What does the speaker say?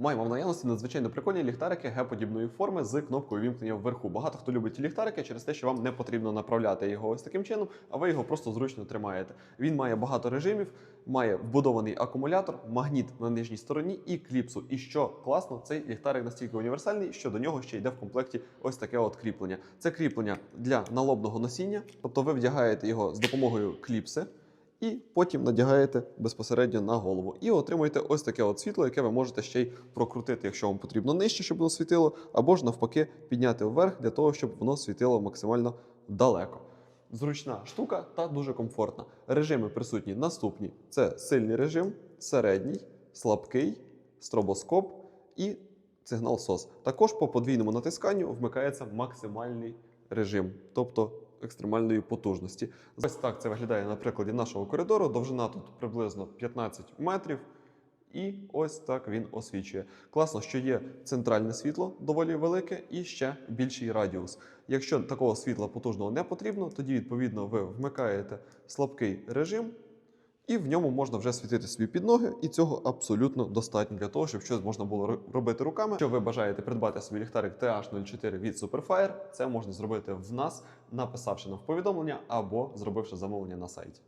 Маємо в наявності надзвичайно прикольні ліхтарики Г-подібної форми з кнопкою вімкнення вверху. Багато хто любить ліхтарики через те, що вам не потрібно направляти його ось таким чином, а ви його просто зручно тримаєте. Він має багато режимів, має вбудований акумулятор, магніт на нижній стороні і кліпсу. І що класно, цей ліхтарик настільки універсальний, що до нього ще йде в комплекті ось таке от кріплення. Це кріплення для налобного носіння, тобто ви вдягаєте його з допомогою кліпси і потім надягаєте безпосередньо на голову. І отримуєте ось таке от світло, яке ви можете ще й прокрутити, якщо вам потрібно нижче, щоб воно світило, або ж навпаки підняти вверх для того, щоб воно світило максимально далеко. Зручна штука та дуже комфортна. Режими присутні наступні: це сильний режим, середній, слабкий, стробоскоп і сигнал SOS. Також по подвійному натисканню вмикається максимальний режим, тобто екстремальної потужності. Ось так це виглядає на прикладі нашого коридору. Довжина тут приблизно 15 метрів. І ось так він освічує. Класно, що є центральне світло доволі велике і ще більший радіус. Якщо такого світла потужного не потрібно, тоді відповідно ви вмикаєте слабкий режим, і в ньому можна вже світити собі під ноги, і цього абсолютно достатньо для того, щоб щось можна було робити руками. Якщо ви бажаєте придбати собі ліхтарик TH04 від Superfire, це можна зробити в нас, написавши нам в повідомлення або зробивши замовлення на сайті.